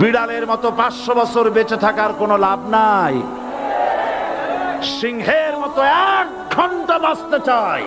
বিড়ালের মতো পাঁচশো বছর বেঁচে থাকার কোনো লাভ নাই। সিংহের মতো এক ঘণ্টা বাঁচতে চাই।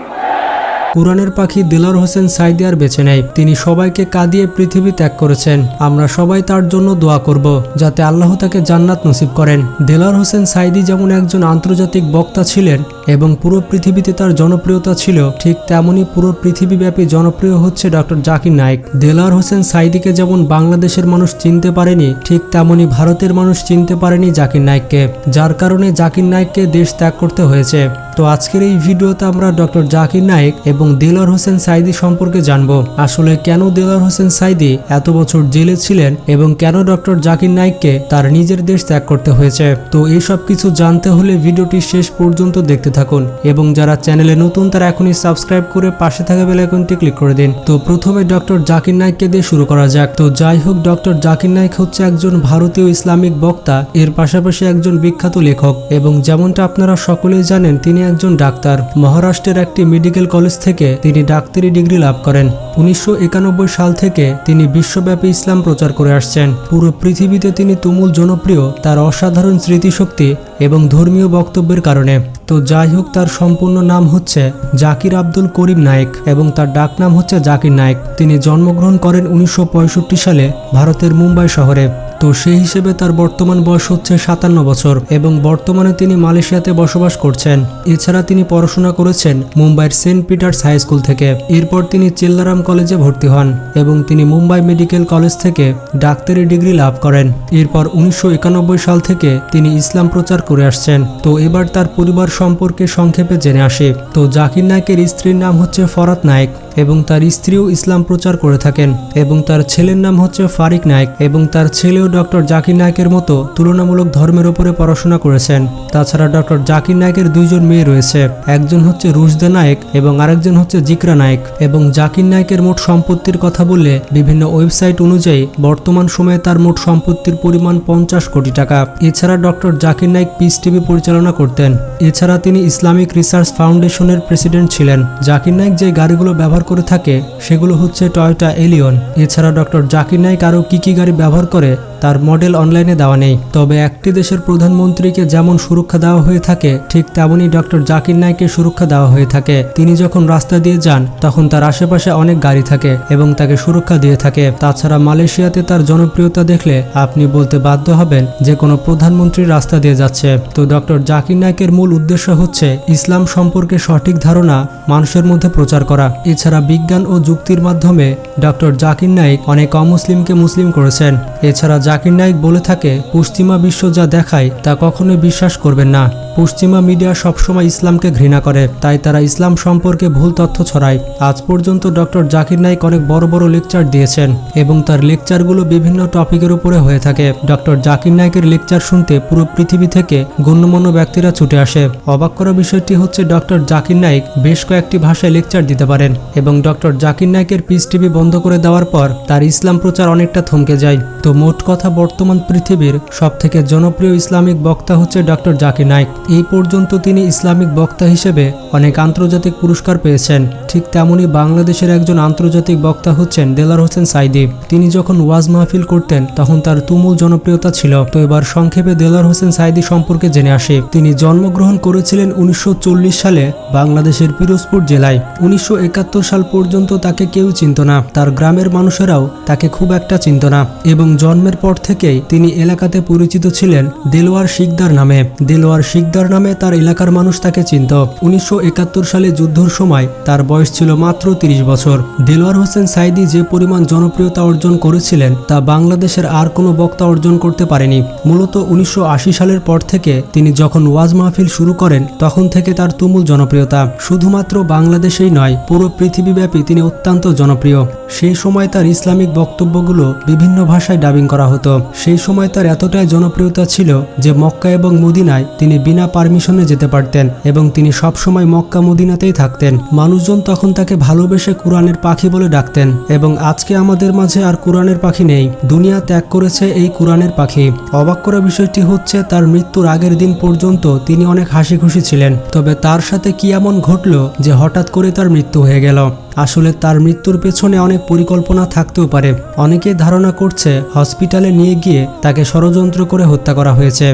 কোরআনের পাখি দিলার হোসেন সাইদি আর বেছে নেয়। তিনি সবাইকে কাঁদিয়ে পৃথিবী ত্যাগ করেছেন। আমরা সবাই তার জন্য দোয়া করব, যাতে আল্লাহ তাকে জান্নাত নসিব করেন। দেলার হোসেন সাইদি যেমন একজন আন্তর্জাতিক বক্তা ছিলেন এবং পুরো পৃথিবীতে তার জনপ্রিয়তা ছিল, ঠিক তেমনই পুরো পৃথিবীব্যাপী জনপ্রিয় হচ্ছে ডক্টর জাকির নায়েক। দেলার হোসেন সাইদিকে যেমন বাংলাদেশের মানুষ চিনতে পারেনি, ঠিক তেমনই ভারতের মানুষ চিনতে পারেনি জাকির নায়েককে, যার কারণে জাকির নায়েককে দেশ ত্যাগ করতে হয়েছে। তো আজকের এই ভিডিওতে আমরা ডক্টর জাকির নায়েক এবং দেলার হোসেন সাইদি সম্পর্কে জানব। আসলে কেন দেলার হোসেন সাইদি এত বছর জেলে ছিলেন এবং কেন ডক্টর জাকির নায়েককে তার নিজের দেশ ত্যাগ করতে হয়েছে? তো এই সব কিছু জানতে হলে ভিডিওটি শেষ পর্যন্ত দেখতে থাকুন এবং যারা চ্যানেলে নতুন তারা এখনই সাবস্ক্রাইব করে পাশে থাকা বেল আইকনটি ক্লিক করে দিন। তো প্রথমে ডক্টর জাকির নায়েককে দিয়ে শুরু করা যাক। তো যাই হোক, ডক্টর জাকির নায়েক হচ্ছে একজন ভারতীয় ইসলামিক বক্তা। এর পাশাপাশি একজন বিখ্যাত লেখক এবং যেমনটা আপনারা সকলেই জানেন, তিনি একজন ডাক্তার। মহারাষ্ট্রের একটি মেডিকেল কলেজ থেকে তিনি ডাক্তারি ডিগ্রি লাভ করেন। উনিশশো একানব্বই সাল থেকে তিনি বিশ্বব্যাপী ইসলাম প্রচার করে আসছেন। পুরো পৃথিবীতে তিনি তুমুল জনপ্রিয়, তার অসাধারণ স্মৃতিশক্তি এবং ধর্মীয় বক্তব্যের কারণে। তো যাই হোক, তার সম্পূর্ণ নাম হচ্ছে জাকির আব্দুল করিম নায়েক এবং তার ডাক নাম হচ্ছে জাকির নায়েক। তিনি জন্মগ্রহণ করেন উনিশশো পঁয়ষট্টি সালে ভারতের মুম্বাই শহরে। তো সেই হিসেবে তার বর্তমান বয়স হচ্ছে সাতান্ন বছর এবং বর্তমানে তিনি মালয়েশিয়াতে বসবাস করছেন। এছাড়া তিনি পড়াশোনা করেছেন মুম্বাইয়ের সেন্ট পিটার্স হাই স্কুল থেকে। এরপর তিনি চেল্লারাম কলেজে ভর্তি হন এবং তিনি মুম্বাই মেডিকেল কলেজ থেকে ডাক্তারি ডিগ্রি লাভ করেন। এরপর উনিশশো একানব্বই সাল থেকে তিনি ইসলাম প্রচার করে আসছেন। তো এবার তার পরিবার সম্পর্কে সংক্ষেপে জেনে আসে। তো জাকির নায়কের স্ত্রীর নাম হচ্ছে ফরাত নায়েক এবং তার স্ত্রীও ইসলাম প্রচার করে থাকেন এবং তার ছেলের নাম হচ্ছে ফারিক নায়েক এবং তার ছেলেও ডক্টর জাকির নায়কের মতো তুলনামূলক ধর্মের উপরে পড়াশোনা করেছেন। তাছাড়া ডক্টর জাকির নায়কের দুইজন মেয়ে রয়েছে। একজন হচ্ছে রুশদা নায়েক এবং আরেকজন হচ্ছে জিকরা নায়েক এবং জাকির নায়কের মোট সম্পত্তির কথা বললে বিভিন্ন ওয়েবসাইট অনুযায়ী বর্তমান সময়ে তার মোট সম্পত্তির পরিমাণ পঞ্চাশ কোটি টাকা। এছাড়া doctor Zakir Naik peace TV পরিচালনা করতেন। এছাড়া তিনি ইসলামিক রিসার্চ ফাউন্ডেশনের প্রেসিডেন্ট ছিলেন। জাকির নাইক যে গাড়িগুলো ব্যবহার করে থাকে, সেগুলো হচ্ছে টয়টা এলিয়ন এছাড়া ডক্টর জাকির নাইক আরও কী কী গাড়ি ব্যবহার করে তার মডেল অনলাইনে দেওয়া নেই। তবে একটি দেশের প্রধানমন্ত্রীকে যেমন সুরক্ষা দেওয়া হয়ে থাকে, ঠিক তেমনই ডক্টর জাকির নাইকে সুরক্ষা দেওয়া হয়ে থাকে। তিনি যখন রাস্তা দিয়ে যান, তখন তার আশেপাশে অনেক গাড়ি থাকে এবং তাকে সুরক্ষা দিয়ে থাকে। তাছাড়া মালয়েশিয়াতে তার জনপ্রিয়তা দেখলে আপনি বলতে বাধ্য হবেন যে কোনো প্রধানমন্ত্রী রাস্তা দিয়ে যাচ্ছে। তো ডক্টর জাকির নাইকের মূল উদ্দেশ্য হচ্ছে ইসলাম সম্পর্কে সঠিক ধারণা, মানুষের মধ্যে প্রচার করা। এছাড়া বিজ্ঞান ও যুক্তির মাধ্যমে ডক্টর জাকির নাইক অনেক অমুসলিমকে মুসলিম করেছেন। এছাড়া জাকির নাইক বলে থাকে, পশ্চিমা বিশ্ব যা দেখায় তা কখনোই বিশ্বাস করবেন না। পশ্চিমা মিডিয়া সবসময় ইসলামকে ঘৃণা করে, তাই তারা ইসলাম সম্পর্কে ভুল তথ্য ছড়ায়। আজ পর্যন্ত ডক্টর জাকির নাইক অনেক বড় বড় লেকচার দিয়েছেন এবং তার লেকচারগুলো বিভিন্ন টপিকের উপরে হয়ে থাকে। ডক্টর জাকির নাইকের লেকচার শুনতে পুরো পৃথিবী থেকে গণ্যমান্য ব্যক্তিরা ছুটে আসে। অবাক করা বিষয়টি হচ্ছে ডক্টর জাকির নাইক বেশ কয়েকটি ভাষায় লেকচার দিতে পারেন এবং ডক্টর জাকির নাইকের পিস টিভি বন্ধ করে দেওয়ার পর তার ইসলাম প্রচার অনেকটা থমকে যায়। তো মোট কথা বর্তমান পৃথিবীর সব থেকে জনপ্রিয় ইসলামিক বক্তা হচ্ছে ডক্টর জাকির নাইক এই পর্যন্ত তিনি ইসলামিক বক্তা হিসেবে অনেক আন্তর্জাতিক পুরস্কার পেয়েছেন। ঠিক তেমনি বাংলাদেশের একজন আন্তর্জাতিক বক্তা হচ্ছেন দেলার হোসেন সাইদি। তিনি যখন ওয়াজ মাহফিল করতেন, তখন তার তুমুল জনপ্রিয়তা ছিল। তো এবার সংক্ষেপে দেলার হোসেন সাইদি সম্পর্কে জেনে আসে। তিনি জন্মগ্রহণ করেছিলেন উনিশশো চল্লিশ সালে বাংলাদেশের পিরোজপুর জেলায়। উনিশশো একাত্তর সাল পর্যন্ত তাকে কেউ চিনত না। তার গ্রামের মানুষেরাও তাকে খুব একটা চিনত না। এবং জন্মের পর থেকেই তিনি এলাকাতে পরিচিত ছিলেন দেলোয়ার শিকদার নামে। দেলোয়ার শিকদার নামে তার এলাকার মানুষ তাকে চিনত। উনিশশো একাত্তর সালে যুদ্ধর সময় তার বয়স ছিল মাত্র তিরিশ বছর। দেলোয়ার হোসেন সাইদি যে পরিমাণ জনপ্রিয়তা অর্জন করেছিলেন তা বাংলাদেশের আর কোনো বক্তা অর্জন করতে পারেনি। মূলত উনিশশো আশি সালের পর থেকে তিনি যখন ওয়াজ মাহফিল শুরু করেন, তখন থেকে তার তুমুল জনপ্রিয়তা। শুধুমাত্র বাংলাদেশেই নয়, পুরো পৃথিবীব্যাপী তিনি অত্যন্ত জনপ্রিয়। সেই সময় তার ইসলামিক বক্তব্যগুলো বিভিন্ন ভাষায় ডাবিং করা হতো। সেই সময় তার এতটাই জনপ্রিয়তা ছিল যে মক্কা এবং মদিনায় তিনি বিনা পারমিশনে যেতে পারতেন এবং তিনি সবসময় মক্কা মদিনাতেই থাকতেন। মানুষজন তখন তাকে ভালোবেসে কোরআনের পাখি বলে ডাকতেন এবং আজকে আমাদের মাঝে আর কোরআনের পাখি নেই। দুনিয়া ত্যাগ করেছে এই কোরআনের পাখি। অবাক করা বিষয়টি হচ্ছে তার মৃত্যুর আগের দিন পর্যন্ত তিনি অনেক হাসি খুশি ছিলেন। তবে তার সাথে কি এমন ঘটল যে হঠাৎ করে তার মৃত্যু হয়ে গেল? আসলে তার মৃত্যুর পেছনে অনেক পরিকল্পনা থাকতেও পারে। অনেকেই ধারণা করছে হসপিটালে নিয়ে গিয়ে তাকে ষড়যন্ত্র করে হত্যা করা হয়েছে।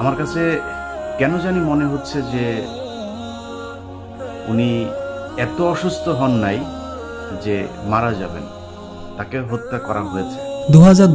আমার কাছে কেন জানি মনে হচ্ছে যে উনি এত অসুস্থ হন নাই যে মারা যাবেন। তাকে হত্যা করা হয়েছে।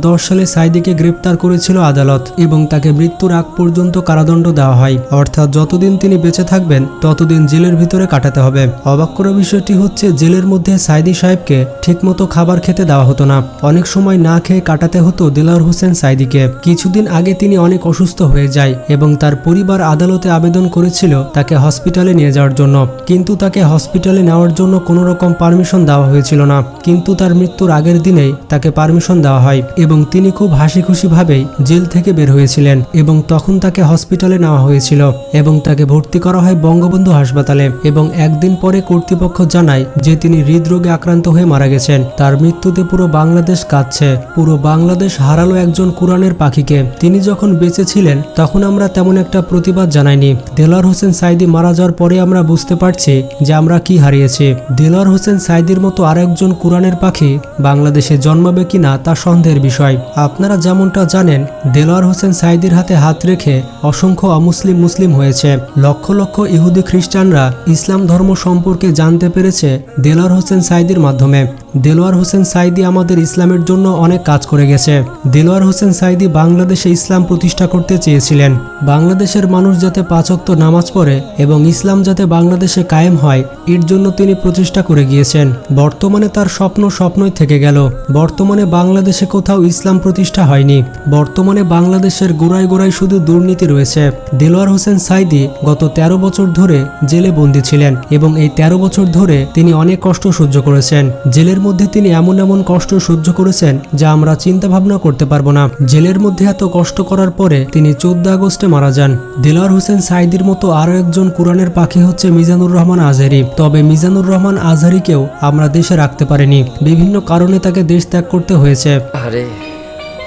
দশ সালে সাইদিকে গ্রেপ্তার করেছিল আদালত এবং তাকে মৃত্যুর আগ পর্যন্ত কারাদণ্ড দেওয়া হয়। অর্থাৎ যতদিন তিনি বেঁচে থাকবেন, ততদিন জেলের ভিতরে কাটাতে হবে। অবাক করা বিষয়টি হচ্ছে, জেলের মধ্যে সাইদি সাহেবকে ঠিকমতো খাবার খেতে দেওয়া হতো না। অনেক সময় না খেয়ে কাটাতে হতো দিলার হোসেন সাইদিকে। কিছুদিন আগে তিনি অনেক অসুস্থ হয়ে যায় এবং তার পরিবার আদালতে আবেদন করেছিল তাকে হসপিটালে নিয়ে যাওয়ার জন্য। কিন্তু তাকে হসপিটালে নেওয়ার জন্য কোনো রকম পারমিশন দেওয়া হয়েছিল না। কিন্তু তার মৃত্যুর আগের দিনেই তাকে পারমিশন দেওয়া হয় এবং তিনি খুব হাসি খুশি ভাবেই জেল থেকে বের হয়েছিলেন এবং তখন তাকে হসপিটালে নেওয়া হয়েছিল এবং তাকে ভর্তি করা হয় বঙ্গবন্ধু হাসপাতালে এবং একদিন পরে কর্তৃপক্ষ জানায় যে তিনি হৃদরোগে আক্রান্ত হয়ে মারা গেছেন। তার মৃত্যুতে পুরো বাংলাদেশ কাঁদছে। পুরো বাংলাদেশ হারালো একজন কোরআনের পাখিকে। তিনি যখন বেঁচে ছিলেন, তখন আমরা তেমন একটা প্রতিবাদ জানাইনি। দেলার হোসেন সাইদি মারা যাওয়ার পরে আমরা বুঝতে পারছি যে আমরা কি হারিয়েছি। দেলার হোসেন সাইদির মতো আরেকজন কোরআনের পাখি বাংলাদেশে জন্মাবে কিনা তা সন্দেহের বিষয়। আপনারা যেমনটা জানেন, দেলোয়ার হোসেন সাইদির হাতে হাত রেখে অসংখ্য অমুসলিম মুসলিম হয়েছে। লক্ষ লক্ষ ইহুদি খ্রিস্টানরা ইসলাম ধর্ম সম্পর্কে জানতে পেরেছে দেলোয়ার হোসেন সাইদির মাধ্যমে। দেলোয়ার হোসেন সাইদি আমাদের ইসলামের জন্য অনেক কাজ করে গেছে। দেলোয়ার হোসেন সাইদি বাংলাদেশে ইসলাম প্রতিষ্ঠা করতে চেয়েছিলেন। বাংলাদেশের মানুষ যাতে পাঁচক্ত নামাজ পড়ে এবং ইসলাম যাতে বাংলাদেশে কায়েম হয়, এর জন্য তিনি প্রচেষ্টা করে গিয়েছেন। বর্তমানে তার স্বপ্ন স্বপ্নই থেকে গেল। বর্তমানে বাংলাদেশে কোথাও ইসলাম প্রতিষ্ঠা হয়নি। বর্তমানে বাংলাদেশের গোড়ায় গোড়ায় শুধু দুর্নীতি রয়েছে। দেলোয়ার হোসেন সাইদি গত ১৩ বছর ধরে জেলে বন্দী ছিলেন এবং এই ১৩ বছর ধরে তিনি অনেক কষ্ট সহ্য করেছেন। জেলের মধ্যে তিনি এমন এমন কষ্ট সহ্য করেছেন যা আমরা চিন্তা ভাবনা করতে পারব না। জেলের মধ্যে এত কষ্ট করার পরে তিনি চোদ্দ আগস্টে মারা যান। দেলোয়ার হোসেন সাইদির মতো আরও একজন কোরআনের পাখি হচ্ছে মিজানুর রহমান আজহারি। তবে মিজানুর রহমান আজহারিকেও আমরা দেশে রাখতে পারিনি। বিভিন্ন কারণে তাকে দেশ ত্যাগ করতে হয়েছে। আরে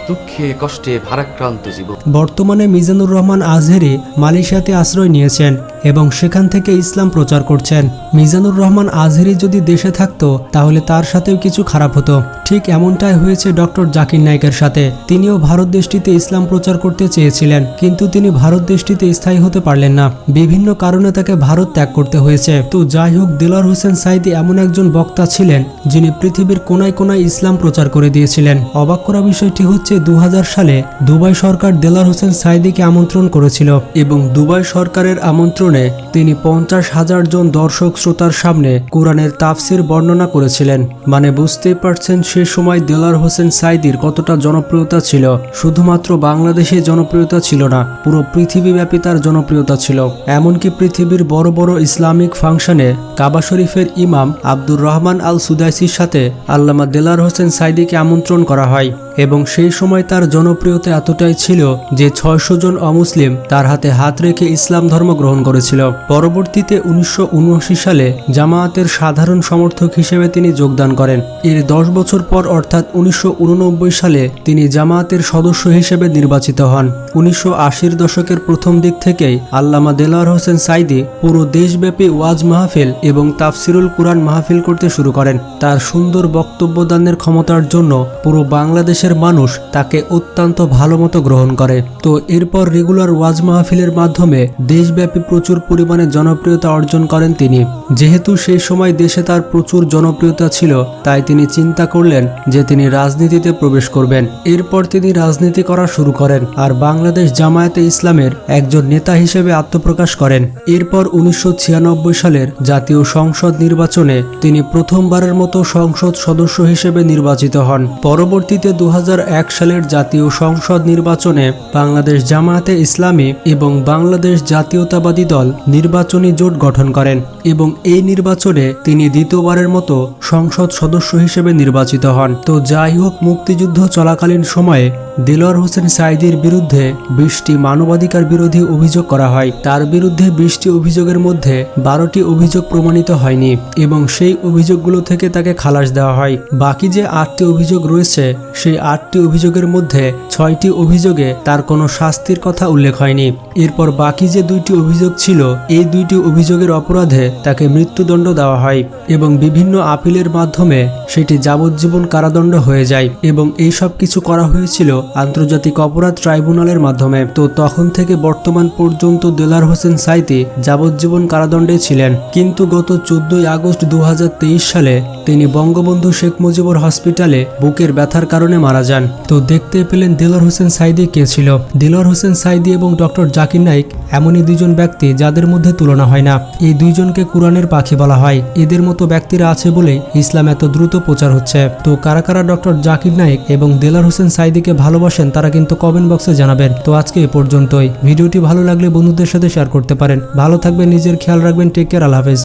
দুঃখে কষ্টে ভারাক্রান্ত জীবন। বর্তমানে মিজানুর রহমান আজহেরি মালয়েশিয়াতে আশ্রয় নিয়েছেন। এবং সেখান থেকে ইসলাম প্রচার করছেন। মিজানুর রহমান আজহেরি যদি দেশে থাকতো, তাহলে তার সাথেও কিছু খারাপ হতো। ঠিক এমনটাই হয়েছে ডক্টর জাকির নাইকের সাথে। তিনিও ভারত দেশটিতে ইসলাম প্রচার করতে চেয়েছিলেন, কিন্তু তিনি ভারত দেশটিতে স্থায়ী হতে পারলেন না। বিভিন্ন কারণে তাকে ভারত ত্যাগ করতে হয়েছে। তো যাই হোক, দিলার হোসেন সাইদি এমন একজন বক্তা ছিলেন, যিনি পৃথিবীর কোনায় কোনায় ইসলাম প্রচার করে দিয়েছিলেন। অবাক করা বিষয়টি হচ্ছে দু হাজার সালে দুবাই সরকার দেলার হোসেন সাইদিকে আমন্ত্রণ করেছিল এবং দুবাই সরকারের আমন্ত্রণে তিনি পঞ্চাশ হাজার জন দর্শক শ্রোতার সামনে কোরআনের তাফসির বর্ণনা করেছিলেন। মানে বুঝতেই পারছেন সে সময় দেলার হোসেন সাইদির কতটা জনপ্রিয়তা ছিল। শুধুমাত্র বাংলাদেশে জনপ্রিয়তা ছিল না, পুরো পৃথিবীব্যাপী তার জনপ্রিয়তা ছিল। এমনকি পৃথিবীর বড় বড় ইসলামিক ফাংশনে কাবা শরীফের ইমাম আব্দুর রহমান আল সুদাইসির সাথে আল্লামা দেলার হোসেন সাইদিকে আমন্ত্রণ করা হয় এবং সেই সময় তার জনপ্রিয়তা এতটাই ছিল যে ছয়শো জন অমুসলিম তার হাতে হাত রেখে ইসলাম ধর্ম গ্রহণ করেছিল। পরবর্তীতে উনিশশো উনআশি সালে জামায়াতের সাধারণ সমর্থক হিসেবে তিনি যোগদান করেন। এর দশ বছর পর অর্থাৎ উনিশশো সালে তিনি জামায়াতের সদস্য হিসেবে নির্বাচিত হন। উনিশশো আশির দশকের প্রথম দিক থেকেই আল্লামা দেলার হোসেন সাইদি পুরো দেশব্যাপী ওয়াজ মাহফিল এবং তাফসিরুল কুরআন মাহফিল করতে শুরু করেন। তার সুন্দর বক্তব্য দানের ক্ষমতার জন্য পুরো বাংলাদেশের মানুষ তাকে অত্যন্ত ভালো মতো গ্রহণ করে। তো এরপর রেগুলার ওয়াজ মাহফিলের মাধ্যমে দেশব্যাপী প্রচুর পরিমাণে জনপ্রিয়তা অর্জন করেন তিনি। যেহেতু সেই সময় দেশে তার প্রচুর জনপ্রিয়তা ছিল, তাই তিনি চিন্তা করলেন যে তিনি রাজনীতিতে প্রবেশ করবেন। এরপর তিনি রাজনীতি করা শুরু করেন আর বাংলাদেশ জামায়াতে ইসলামের একজন নেতা হিসেবে আত্মপ্রকাশ করেন। এরপর উনিশশো ছিয়ানব্বই সালের জাতীয় সংসদ নির্বাচনে তিনি প্রথমবারের মতো সংসদ সদস্য হিসেবে নির্বাচিত হন। পরবর্তীতে দু হাজার এক সালের জাতীয় সংসদ নির্বাচনে বাংলাদেশ জামায়াতে ইসলামী এবং বাংলাদেশ জাতীয়তাবাদী দল নির্বাচনী জোট গঠন করেন এবং এই নির্বাচনে তিনি দ্বিতীয়বারের মতো সংসদ সদস্য হিসেবে নির্বাচিত হন। তো যাই হোক, মুক্তিযুদ্ধ চলাকালীন সময়ে দিলওয়ার হোসেন সাইদির বিরুদ্ধে বিশটি মানবাধিকার বিরোধী অভিযোগ করা হয়। তার বিরুদ্ধে বিশটি অভিযোগের মধ্যে বারোটি অভিযোগ প্রমাণিত হয়নি এবং সেই অভিযোগগুলো থেকে তাকে খালাস দেওয়া হয়। বাকি যে আটটি অভিযোগ রয়েছে, সেই আটটি অভিযোগের মধ্যে ছয়টি অভিযোগে তার কোনো শাস্তির কথা উল্লেখ হয়নি। এরপর বাকি যে দুইটি অভিযোগ ছিল, এই দুইটি অভিযোগের অপরাধে তাকে মৃত্যুদণ্ড দেওয়া হয় এবং বিভিন্ন আপিলের মাধ্যমে সেটি যাবজ্জীবন কারাদণ্ড হয়ে যায় এবং এই সব কিছু করা হয়েছিল আন্তর্জাতিক অপরাধ ট্রাইব্যুনালের মাধ্যমে। তো তখন থেকে বর্তমান পর্যন্ত দেলার হোসেন সাইতি যাবজ্জীবন কারাদণ্ডে ছিলেন। কিন্তু গত চোদ্দই আগস্ট দুহাজার তেইশ সালে তিনি বঙ্গবন্ধু শেখ মুজিবুর হসপিটালে বুকের ব্যথার কারণে মারা যান। তো দেখতে পেলেন দিলর হোসেন সাইদি কে ছিল। দিলর হোসেন সাইদি এবং ডক্টর জাকির নাইক এমনই দুইজন ব্যক্তি যাদের মধ্যে তুলনা হয় না। এই দুইজনকে কোরআনের পাখি বলা হয়। এদের মতো ব্যক্তিরা আছে বলে ইসলাম এত দ্রুত প্রচার হচ্ছে। তো কারা কারা ডক্টর জাকির নাইক এবং দেলার হোসেন সাইদিকে ভালোবাসেন, তারা কিন্তু কমেন্ট বক্সে জানাবেন। তো আজকে এ পর্যন্তই। ভিডিওটি ভালো লাগলে বন্ধুদের সাথে শেয়ার করতে পারেন। ভালো থাকবেন, নিজের খেয়াল রাখবেন টেক কেয়ার আল্লাহ হাফেজ।